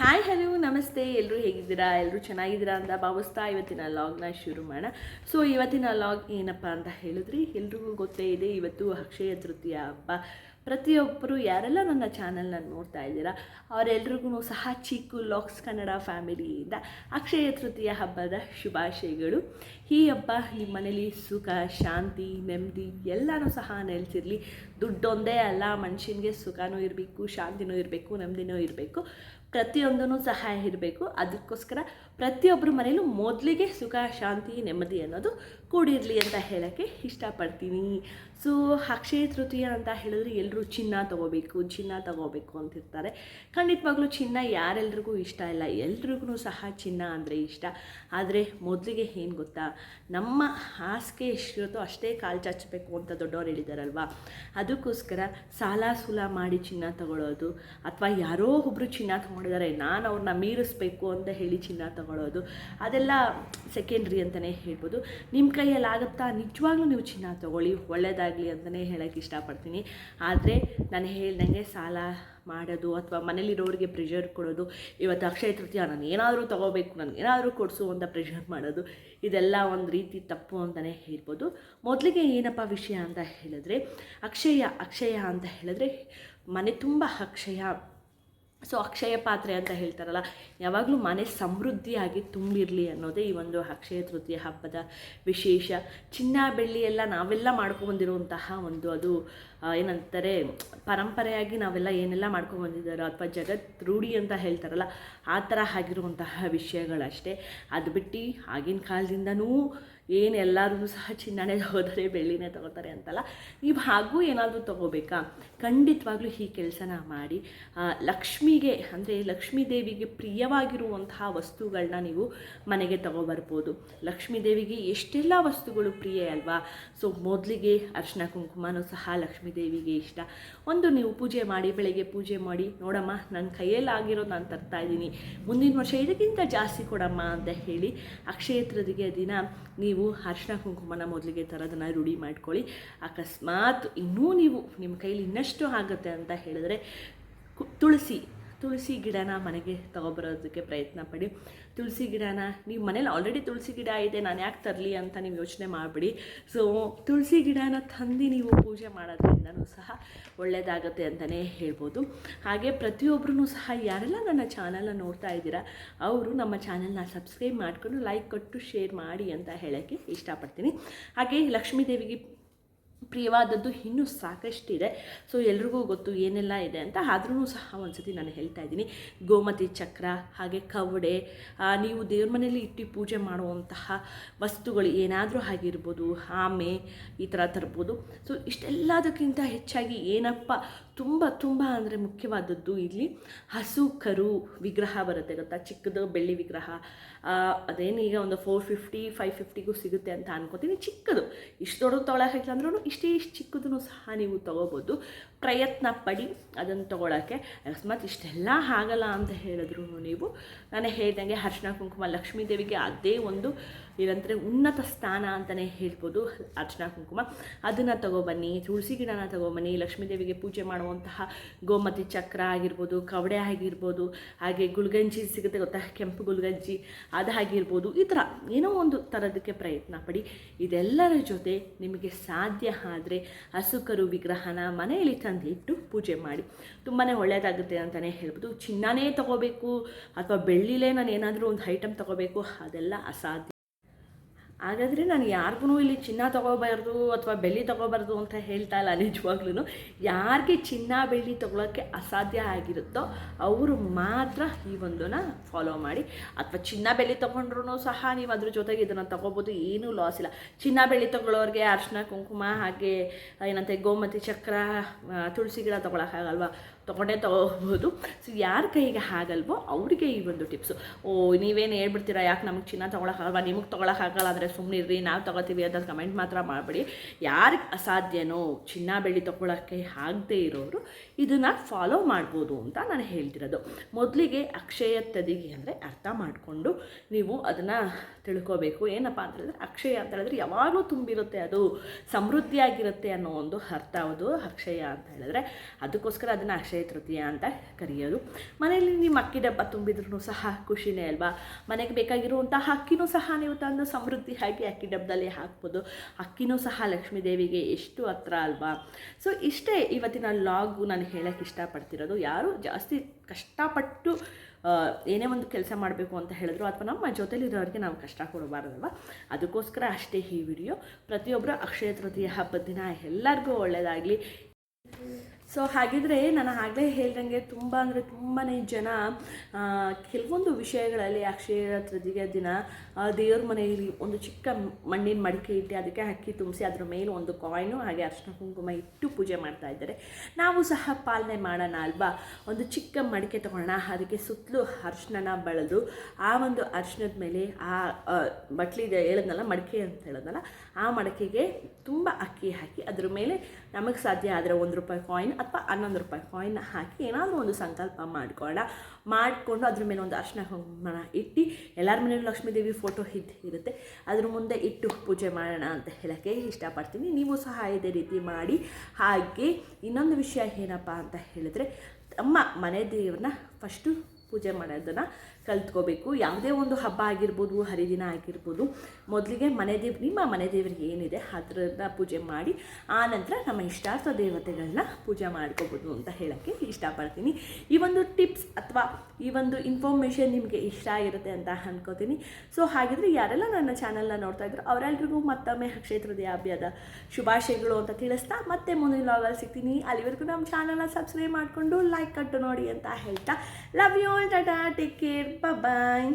Hi hello ನಮಸ್ತೆ. ಎಲ್ಲರೂ ಹೇಗಿದ್ದೀರಾ? ಎಲ್ಲರೂ ಚೆನ್ನಾಗಿದ್ದೀರಾ ಅಂತ ಭಾವಿಸ್ತಾ ಇವತ್ತಿನ ಲಾಗ್ನ ಶುರು ಮಾಡೋಣ. ಸೊ ಇವತ್ತಿನ ಲಾಗ್ ಏನಪ್ಪ ಅಂತ ಹೇಳಿದ್ರಿ, ಎಲ್ರಿಗೂ ಗೊತ್ತೇ ಇದೆ, ಇವತ್ತು ಅಕ್ಷಯ ತೃತೀಯ ಹಬ್ಬ. ಪ್ರತಿಯೊಬ್ಬರು ಯಾರೆಲ್ಲ ನನ್ನ ಚಾನಲ್ನ ನೋಡ್ತಾ ಇದ್ದೀರಾ, ಅವರೆಲ್ರಿಗೂ ಸಹ ಚಿಕ್ಕು ಲಾಗ್ಸ್ ಕನ್ನಡ ಫ್ಯಾಮಿಲಿಯಿಂದ ಅಕ್ಷಯ ತೃತೀಯ ಹಬ್ಬದ ಶುಭಾಶಯಗಳು. ಈ ಹಬ್ಬ ನಿಮ್ಮ ಮನೇಲಿ ಸುಖ, ಶಾಂತಿ, ನೆಮ್ಮದಿ ಎಲ್ಲನೂ ಸಹ ನೆಲೆಸಿರಲಿ. ದುಡ್ಡೊಂದೇ ಅಲ್ಲ, ಮನುಷ್ಯನಿಗೆ ಸುಖನೂ ಇರಬೇಕು, ಶಾಂತಿನೂ ಇರಬೇಕು, ನೆಮ್ಮದಿನೂ ಇರಬೇಕು. ಪ್ರತಿಯೊಂದೂ ಸಹಾಯ ಇರಬೇಕು. ಅದಕ್ಕೋಸ್ಕರ ಪ್ರತಿಯೊಬ್ಬರ ಮನೇಲೂ ಮೊದಲಿಗೆ ಸುಖ, ಶಾಂತಿ, ನೆಮ್ಮದಿ ಅನ್ನೋದು ಕೂಡಿರಲಿ ಅಂತ ಹೇಳೋಕ್ಕೆ ಇಷ್ಟಪಡ್ತೀನಿ. ಸೊ ಅಕ್ಷಯ ತೃತೀಯ ಅಂತ ಹೇಳಿದ್ರೆ ಎಲ್ಲರೂ ಚಿನ್ನ ತಗೋಬೇಕು ಚಿನ್ನ ತಗೋಬೇಕು ಅಂತಿರ್ತಾರೆ. ಖಂಡಿತವಾಗ್ಲೂ ಚಿನ್ನ ಯಾರೆಲ್ರಿಗೂ ಇಷ್ಟ ಇಲ್ಲ. ಎಲ್ರಿಗೂ ಸಹ ಚಿನ್ನ ಅಂದರೆ ಇಷ್ಟ. ಆದರೆ ಮೊದಲಿಗೆ ಏನು ಗೊತ್ತಾ? ನಮ್ಮ ಹಾಸಿಗೆ ಎಷ್ಟಿರುತ್ತೋ ಅಷ್ಟೇ ಕಾಲು ಚಾಚಬೇಕು ಅಂತ ದೊಡ್ಡವ್ರು ಹೇಳಿದಾರಲ್ವಾ? ಅದಕ್ಕೋಸ್ಕರ ಸಾಲ ಸೂಲ ಮಾಡಿ ಚಿನ್ನ ತಗೊಳ್ಳೋದು ಅಥವಾ ಯಾರೋ ಒಬ್ಬರು ಚಿನ್ನ ತಗೊಂಡಿದ್ದಾರೆ ನಾನು ಅವ್ರನ್ನ ಮೀರಿಸ್ಬೇಕು ಅಂತ ಹೇಳಿ ಚಿನ್ನ ತಗೊಳ್ಳೋದು ಅದೆಲ್ಲ ಸೆಕೆಂಡ್ರಿ ಅಂತಲೇ ಹೇಳ್ಬೋದು. ನಿಮ್ಮ ಕೈಯಲ್ಲಿ ಆಗುತ್ತಾ? ನಿಜವಾಗ್ಲೂ ನೀವು ಚಿನ್ನ ತಗೊಳ್ಳಿ ಒಳ್ಳೆಯದಾಗಲಿ ಅಂತಲೇ ಹೇಳೋಕ್ಕೆ ಇಷ್ಟಪಡ್ತೀನಿ. ಆದರೆ ನಾನು ಹೇಳ್ದಂಗೆ ಸಾಲ ಮಾಡೋದು ಅಥವಾ ಮನೇಲಿರೋರಿಗೆ ಪ್ರೆಷರ್ ಕೊಡೋದು, ಇವತ್ತು ಅಕ್ಷಯ ತೃತೀಯ, ನಾನು ಏನಾದರೂ ತೊಗೋಬೇಕು ನನಗೆ ಏನಾದರೂ ಕೊಡಿಸು ಅಂತ ಪ್ರೆಷರ್ ಮಾಡೋದು, ಇದೆಲ್ಲ ಒಂದು ರೀತಿ ತಪ್ಪು ಅಂತಲೇ ಹೇಳ್ಬೋದು. ಮೊದಲಿಗೆ ಏನಪ್ಪ ವಿಷಯ ಅಂತ ಹೇಳಿದ್ರೆ, ಅಕ್ಷಯ ಅಕ್ಷಯ ಅಂತ ಹೇಳಿದ್ರೆ ಮನೆ ತುಂಬ ಅಕ್ಷಯ ಸೊ ಅಕ್ಷಯ ಪಾತ್ರೆ ಅಂತ ಹೇಳ್ತಾರಲ್ಲ, ಯಾವಾಗಲೂ ಮನೆ ಸಮೃದ್ಧಿಯಾಗಿ ತುಂಬಿರಲಿ ಅನ್ನೋದೇ ಈ ಒಂದು ಅಕ್ಷಯ ತೃತೀಯ ಹಬ್ಬದ ವಿಶೇಷ. ಚಿನ್ನ, ಬೆಳ್ಳಿ ಎಲ್ಲ ನಾವೆಲ್ಲ ಮಾಡ್ಕೊಬಂದಿರುವಂತಹ ಒಂದು ಅದು ಏನಂತಾರೆ, ಪರಂಪರೆಯಾಗಿ ನಾವೆಲ್ಲ ಏನೆಲ್ಲ ಮಾಡ್ಕೊಬಂದಿದ್ದಾರೋ ಅಥವಾ ಜಗತ್ ರೂಢಿ ಅಂತ ಹೇಳ್ತಾರಲ್ಲ, ಆ ಥರ ಆಗಿರುವಂತಹ ವಿಷಯಗಳಷ್ಟೇ. ಅದು ಬಿಟ್ಟು ಆಗಿನ ಕಾಲದಿಂದನೂ ಏನು ಎಲ್ಲರೂ ಸಹ ಚಿನ್ನನೇ ತಗೋತಾರೆ ಬೆಳ್ಳಿನೇ ತಗೋತಾರೆ ಅಂತಲ್ಲ. ನೀವು ಹಾಗೂ ಏನಾದರೂ ತಗೋಬೇಕಾ? ಖಂಡಿತವಾಗ್ಲೂ ಈ ಕೆಲಸನ ಮಾಡಿ. ಲಕ್ಷ್ಮಿಗೆ, ಅಂದರೆ ಲಕ್ಷ್ಮೀ ದೇವಿಗೆ ಪ್ರಿಯವಾಗಿರುವಂತಹ ವಸ್ತುಗಳನ್ನ ನೀವು ಮನೆಗೆ ತಗೊಬರ್ಬೋದು. ಲಕ್ಷ್ಮೀ ದೇವಿಗೆ ಎಷ್ಟೆಲ್ಲ ವಸ್ತುಗಳು ಪ್ರಿಯ ಅಲ್ವಾ? ಸೊ, ಮೊದಲಿಗೆ ಅರ್ಶಿನ ಕುಂಕುಮನೂ ಸಹ ಲಕ್ಷ್ಮೀ ದೇವಿಗೆ ಇಷ್ಟ. ಒಂದು ನೀವು ಪೂಜೆ ಮಾಡಿ, ಬೆಳಗ್ಗೆ ಪೂಜೆ ಮಾಡಿ, ನೋಡಮ್ಮ ನನ್ನ ಕೈಯಲ್ಲಿ ಆಗಿರೋದು ನಾನು ತರ್ತಾ ಇದ್ದೀನಿ. ಮುಂದಿನ ವರ್ಷ ಇದಕ್ಕಿಂತ ಜಾಸ್ತಿ ಕೊಡಮ್ಮ ಅಂತ ಹೇಳಿ ಅಕ್ಷಯ ತೃತೀಯ ದಿನ ನೀವು ಅರ್ಶಿನ ಕುಂಕುಮನ ಮೊದಲಿಗೆ ತರೋದನ್ನು ರೂಢಿ ಮಾಡ್ಕೊಳ್ಳಿ. ಅಕಸ್ಮಾತ್ ಇನ್ನೂ ನೀವು ನಿಮ್ಮ ಕೈಲಿ ಇನ್ನಷ್ಟು ಆಗುತ್ತೆ ಅಂತ ಹೇಳಿದ್ರೆ ತುಳಸಿ ತುಳಸಿ ಗಿಡನ ಮನೆಗೆ ತಗೊಬರೋದಕ್ಕೆ ಪ್ರಯತ್ನ ಪಡಿ. ತುಳಸಿ ಗಿಡನ, ನೀವು ಮನೇಲಿ ಆಲ್ರೆಡಿ ತುಳಸಿ ಗಿಡ ಇದೆ, ನಾನು ಯಾಕೆ ತರಲಿ ಅಂತ ನೀವು ಯೋಚನೆ ಮಾಡಿಬಿಡಿ. ಸೊ ತುಳಸಿ ಗಿಡನ ತಂದು ನೀವು ಪೂಜೆ ಮಾಡೋದ್ರಿಂದನೂ ಸಹ ಒಳ್ಳೆಯದಾಗತ್ತೆ ಅಂತಲೇ ಹೇಳ್ಬೋದು. ಹಾಗೆ ಪ್ರತಿಯೊಬ್ಬರೂ ಸಹ ಯಾರೆಲ್ಲ ನನ್ನ ಚಾನಲ್ನ ನೋಡ್ತಾ ಇದ್ದೀರಾ, ಅವರು ನಮ್ಮ ಚಾನಲ್ನ ಸಬ್ಸ್ಕ್ರೈಬ್ ಮಾಡಿಕೊಂಡು ಲೈಕ್ ಕೊಟ್ಟು ಶೇರ್ ಮಾಡಿ ಅಂತ ಹೇಳೋಕ್ಕೆ ಇಷ್ಟಪಡ್ತೀನಿ. ಹಾಗೆ ಲಕ್ಷ್ಮೀ ದೇವಿಗೆ ಪ್ರಿಯವಾದದ್ದು ಇನ್ನೂ ಸಾಕಷ್ಟಿದೆ. ಸೊ ಎಲ್ರಿಗೂ ಗೊತ್ತು ಏನೆಲ್ಲ ಇದೆ ಅಂತ. ಆದ್ರೂ ಸಹ ಒಂದ್ಸತಿ ನಾನು ಹೇಳ್ತಾ ಇದ್ದೀನಿ. ಗೋಮತಿ ಚಕ್ರ, ಹಾಗೆ ಕವಡೆ ನೀವು ದೇವ್ರ ಮನೆಯಲ್ಲಿ ಇಟ್ಟು ಪೂಜೆ ಮಾಡುವಂತಹ ವಸ್ತುಗಳು ಏನಾದರೂ ಆಗಿರ್ಬೋದು, ಆಮೆ ಈ ಥರ ತರ್ಬೋದು. ಸೊ ಇಷ್ಟೆಲ್ಲದಕ್ಕಿಂತ ಹೆಚ್ಚಾಗಿ ಏನಪ್ಪ ತುಂಬ ತುಂಬ ಅಂದರೆ ಮುಖ್ಯವಾದದ್ದು ಇಲ್ಲಿ ಹಸು, ಕರು ವಿಗ್ರಹ ಬರುತ್ತೆ ಗೊತ್ತಾ? ಚಿಕ್ಕದು ಬೆಳ್ಳಿ ವಿಗ್ರಹ. ಅದೇನು ಈಗ ಒಂದು ಫೋರ್ ಫಿಫ್ಟಿ ಫೈವ್ ಫಿಫ್ಟಿಗೂ ಸಿಗುತ್ತೆ ಅಂತ ಅನ್ಕೋತೀನಿ. ಚಿಕ್ಕದು. ಇಷ್ಟು ದೊಡ್ಡದು ತೊಗೊಳಕ್ಕೆ ಅಂದ್ರೂ ಇಷ್ಟೇ ಇಷ್ಟು ಚಿಕ್ಕದನ್ನು ಸಹ ನೀವು ತೊಗೋಬೋದು. ಪ್ರಯತ್ನ ಪಡಿ ಅದನ್ನು ತೊಗೊಳಕ್ಕೆ. ಅಕಸ್ಮಾತ್ ಇಷ್ಟೆಲ್ಲ ಆಗಲ್ಲ ಅಂತ ಹೇಳಿದ್ರು ನೀವು. ನಾನು ಹೇಳ್ದಂಗೆ ಅರ್ಶಿನ ಕುಂಕುಮ ಲಕ್ಷ್ಮೀ ದೇವಿಗೆ ಅದೇ ಒಂದು ಏನಂದರೆ ಉನ್ನತ ಸ್ಥಾನ ಅಂತಲೇ ಹೇಳ್ಬೋದು. ಅರ್ಚನಾ ಕುಂಕುಮ. ಅದನ್ನು ತಗೊಬನ್ನಿ, ತುಳಸಿ ಗಿಡನ ತಗೊಬನ್ನಿ, ಲಕ್ಷ್ಮೀದೇವಿಗೆ ಪೂಜೆ ಮಾಡುವಂತಹ ಗೋಮತಿ ಚಕ್ರ ಆಗಿರ್ಬೋದು, ಕವಡೆ ಆಗಿರ್ಬೋದು, ಹಾಗೆ ಗುಲ್ಗಂಜಿ ಸಿಗುತ್ತೆ ಗೊತ್ತಾ? ಕೆಂಪು ಗುಲ್ಗಂಜಿ ಅದಾಗಿರ್ಬೋದು ಈ ಥರ ಏನೋ ಒಂದು ಥರದಕ್ಕೆ ಪ್ರಯತ್ನ ಪಡಿ. ಇದೆಲ್ಲರ ಜೊತೆ ನಿಮಗೆ ಸಾಧ್ಯ ಆದರೆ ಹಸುಕರು ವಿಗ್ರಹನ ಮನೆಯಲ್ಲಿ ತಂದಿಟ್ಟು ಪೂಜೆ ಮಾಡಿ. ತುಂಬಾ ಒಳ್ಳೆಯದಾಗುತ್ತೆ ಅಂತಲೇ ಹೇಳ್ಬೋದು. ಚಿನ್ನನೇ ತಗೋಬೇಕು, ಅಥವಾ ಬೆಳ್ಳಿಲೇ ನಾನು ಏನಾದರೂ ಒಂದು ಐಟಮ್ ತಗೋಬೇಕು, ಅದೆಲ್ಲ ಅಸಾಧ್ಯ. ಹಾಗಾದರೆ ನಾನು ಯಾರಿಗೂ ಇಲ್ಲಿ ಚಿನ್ನ ತೊಗೋಬಾರ್ದು ಅಥವಾ ಬೆಳ್ಳಿ ತೊಗೋಬಾರ್ದು ಅಂತ ಹೇಳ್ತಾ ಇಲ್ಲ ನಿಜವಾಗ್ಲೂ ಯಾರಿಗೆ ಚಿನ್ನ, ಬೆಳ್ಳಿ ತಗೊಳ್ಳೋಕ್ಕೆ ಅಸಾಧ್ಯ ಆಗಿರುತ್ತೋ ಅವರು ಮಾತ್ರ ಈ ಒಂದನ್ನು ಫಾಲೋ ಮಾಡಿ. ಅಥವಾ ಚಿನ್ನ, ಬೆಳ್ಳಿ ತೊಗೊಂಡ್ರು ಸಹ ನೀವು ಅದ್ರ ಜೊತೆಗೆ ಇದನ್ನು ತೊಗೋಬೋದು, ಏನೂ ಲಾಸ್ ಇಲ್ಲ. ಚಿನ್ನ, ಬೆಳ್ಳಿ ತೊಗೊಳೋರಿಗೆ ಅರ್ಶಿನ ಕುಂಕುಮ ಹಾಗೆ ಏನಂತೆ ಗೋಮತಿ, ಚಕ್ರ ತುಳಸಿ ಗಿಡ ತೊಗೊಳಕ್ಕಾಗಲ್ವಾ ತೊಗೊಂಡೇ ತೊಗೋಬೋದು ಸೊ ಯಾರ ಕೈಗೆ ಆಗಲ್ವೋ ಅವರಿಗೆ ಈ ಒಂದು ಟಿಪ್ಸು ಓ, ನೀವೇನು ಹೇಳ್ಬಿಡ್ತೀರಾ? ಯಾಕೆ ನಮಗೆ ಚಿನ್ನ ತೊಗೊಳಕ್ಕಾಗಲ್ವಾ ನಿಮಗೆ ತೊಗೊಳಕ್ಕಾಗಲ್ಲ ಅಂದರೆ ಸುಮ್ಮನಿರ್ರಿ ನಾವು ತೊಗೋತೀವಿ ಅಂತ ಕಮೆಂಟ್ ಮಾತ್ರ ಮಾಡಬೇಡಿ. ಯಾರಿಗೆ ಅಸಾಧ್ಯನೋ ಚಿನ್ನ ಬೆಳ್ಳಿ ತೊಗೊಳಕ್ಕೆ ಆಗದೇ ಇರೋರು ಇದನ್ನು ಫಾಲೋ ಮಾಡ್ಬೋದು ಅಂತ ನಾನು ಹೇಳ್ತಿರೋದು. ಮೊದಲಿಗೆ ಅಕ್ಷಯ ತದಿಗೆ ಅಂದರೆ ಅರ್ಥ ಮಾಡಿಕೊಂಡು ನೀವು ಅದನ್ನು ತಿಳ್ಕೋಬೇಕು. ಏನಪ್ಪ ಅಂತ ಹೇಳಿದ್ರೆ, ಅಕ್ಷಯ ಅಂತ ಹೇಳಿದ್ರೆ ಯಾವಾಗಲೂ ತುಂಬಿರುತ್ತೆ ಅದು. ಸಮೃದ್ಧಿಯಾಗಿರುತ್ತೆ ಅನ್ನೋ ಒಂದು ಅರ್ಥ ಅದು ಅಕ್ಷಯ ಅಂತ ಹೇಳಿದ್ರೆ. ಅದಕ್ಕೋಸ್ಕರ ಅದನ್ನು ಅಕ್ಷಯ ತೃತೀಯ ಅಂತ ಕರೆಯೋದು. ಮನೆಯಲ್ಲಿ ನಿಮ್ಮ ಅಕ್ಕಿ ಡಬ್ಬ ತುಂಬಿದ್ರೂ ಸಹ ಖುಷಿನೇ ಅಲ್ವಾ? ಮನೆಗೆ ಬೇಕಾಗಿರುವಂತಹ ಅಕ್ಕಿನೂ ಸಹ ನೀವು ತಂದು ಸಮೃದ್ಧಿ ಹಾಕಿ ಅಕ್ಕಿ ಡಬ್ಬದಲ್ಲಿ ಹಾಕ್ಬೋದು. ಅಕ್ಕಿನೂ ಸಹ ಲಕ್ಷ್ಮೀ ದೇವಿಗೆ ಎಷ್ಟು ಹತ್ರ ಅಲ್ವಾ? ಸೊ ಇಷ್ಟೇ ಇವತ್ತಿನ ಲಾಗು ನಾನು ಹೇಳೋಕ್ಕೆ ಇಷ್ಟಪಡ್ತಿರೋದು. ಯಾರು ಜಾಸ್ತಿ ಕಷ್ಟಪಟ್ಟು ಏನೇ ಒಂದು ಕೆಲಸ ಮಾಡಬೇಕು ಅಂತ ಹೇಳಿದ್ರು ಅಥವಾ ನಮ್ಮ ಜೊತೆಲಿರೋರಿಗೆ ನಾವು ಕಷ್ಟ ಕೊಡಬಾರ್ದಲ್ವ? ಅದಕ್ಕೋಸ್ಕರ ಅಷ್ಟೇ ಈ ವಿಡಿಯೋ. ಪ್ರತಿಯೊಬ್ಬರು ಅಕ್ಷಯ ತೃತೀಯ ಹಬ್ಬದ ದಿನ ಎಲ್ಲರಿಗೂ ಒಳ್ಳೆಯದಾಗಲಿ ಸೊ ಹಾಗಿದ್ರೆ ನಾನು ಆಗಲೇ ಹೇಳ್ದಂಗೆ ತುಂಬ ಅಂದರೆ ತುಂಬಾ ಜನ ಕೆಲವೊಂದು ವಿಷಯಗಳಲ್ಲಿ ಅಕ್ಷಯ ತೃತೀಯ ದಿನ ದೇವ್ರ ಮನೆಯಲ್ಲಿ ಒಂದು ಚಿಕ್ಕ ಮಣ್ಣಿನ ಮಡಿಕೆ ಇಟ್ಟು ಅದಕ್ಕೆ ಅಕ್ಕಿ ತುಂಬಿಸಿ ಅದ್ರ ಮೇಲೆ ಒಂದು ಕಾಯಿನು ಹಾಗೆ ಅರ್ಶಿನ ಕುಂಕುಮ ಇಟ್ಟು ಪೂಜೆ ಮಾಡ್ತಾ ಇದ್ದಾರೆ. ನಾವು ಸಹ ಪಾಲನೆ ಮಾಡೋಣ ಅಲ್ವಾ? ಒಂದು ಚಿಕ್ಕ ಮಡಿಕೆ ತೊಗೊಳ್ಳೋಣ ಅದಕ್ಕೆ ಸುತ್ತಲೂ ಅರ್ಶಿನ ಬಳದು, ಆ ಒಂದು ಅರ್ಶಿನದ ಮೇಲೆ ಆ ಬಟ್ಲಿದೆ ಹೇಳಿದ್ನಲ್ಲ, ಮಡಿಕೆ ಅಂತ ಹೇಳೋದಲ್ಲ ಆ ಮಡಿಕೆಗೆ ತುಂಬ ಅಕ್ಕಿ ಹಾಕಿ ಅದ್ರ ಮೇಲೆ ನಮಗೆ ಸಾಧ್ಯ ಆದರೆ ಒಂದು ರೂಪಾಯಿ ಕಾಯಿನ್ ಅಥವಾ ಹನ್ನೊಂದು ರೂಪಾಯಿ ಕಾಯಿನ್ ಹಾಕಿ ಏನಾದರೂ ಒಂದು ಸಂಕಲ್ಪ ಮಾಡ್ಕೊಳ್ಳೋಣ ಮಾಡಿಕೊಂಡು ಅದ್ರ ಮೇಲೆ ಒಂದು ಅರ್ಶನ ಹೋಮನ ಇಟ್ಟು ಎಲ್ಲರ ಮನೆಯಲ್ಲೂ ಲಕ್ಷ್ಮೀ ದೇವಿ ಫೋಟೋ ಇದ್ದು ಇರುತ್ತೆ. ಅದ್ರ ಮುಂದೆ ಇಟ್ಟು ಪೂಜೆ ಮಾಡೋಣ ಅಂತ ಹೇಳೋಕ್ಕೆ ಇಷ್ಟಪಡ್ತೀನಿ. ನೀವು ಸಹ ಇದೇ ರೀತಿ ಮಾಡಿ. ಹಾಗೆ ಇನ್ನೊಂದು ವಿಷಯ ಏನಪ್ಪ ಅಂತ ಹೇಳಿದ್ರೆ, ತಮ್ಮ ಮನೆ ದೇವ್ರನ್ನ ಫಸ್ಟು ಪೂಜೆ ಮಾಡೋದನ್ನು ಕಲ್ತ್ಕೋಬೇಕು. ಯಾವುದೇ ಒಂದು ಹಬ್ಬ ಆಗಿರ್ಬೋದು, ಹರಿದಿನ ಆಗಿರ್ಬೋದು, ಮೊದಲಿಗೆ ಮನೆ ದೇವ್, ನಿಮ್ಮ ಮನೆ ದೇವರಿಗೆ ಏನಿದೆ ಅದರನ್ನ ಪೂಜೆ ಮಾಡಿ, ಆ ನಂತರ ನಮ್ಮ ಇಷ್ಟಾರ್ಥ ದೇವತೆಗಳನ್ನ ಪೂಜೆ ಮಾಡ್ಕೋಬೋದು ಅಂತ ಹೇಳೋಕ್ಕೆ ಇಷ್ಟಪಡ್ತೀನಿ. ಈ ಒಂದು ಟಿಪ್ಸ್ ಅಥವಾ ಈ ಒಂದು ಇನ್ಫಾರ್ಮೇಷನ್ ನಿಮಗೆ ಇಷ್ಟ ಆಗಿರುತ್ತೆ ಅಂತ ಅನ್ಕೋತೀನಿ. ಸೊ, ಹಾಗಿದ್ರೆ ಯಾರೆಲ್ಲ ನನ್ನ ಚಾನಲ್ನ ನೋಡ್ತಾ ಇದ್ರು ಅವರೆಲ್ರಿಗೂ ಮತ್ತೊಮ್ಮೆ ಕ್ಷೇತ್ರದ ಅಭ್ಯದ ಶುಭಾಶಯಗಳು ಅಂತ ತಿಳಿಸ್ತಾ ಮತ್ತೆ ಮುಂದಿನ ಲಾಗಲ್ಲಿ ಸಿಗ್ತೀನಿ. ಅಲ್ಲಿವರೆಗೂ ನಮ್ಮ ಚಾನಲ್ನ ಸಬ್ಸ್ಕ್ರೈಬ್ ಮಾಡಿಕೊಂಡು ಲೈಕ್ ಕಟ್ಟು ನೋಡಿ ಅಂತ ಹೇಳ್ತಾ. Love you all tata take care Bye-bye!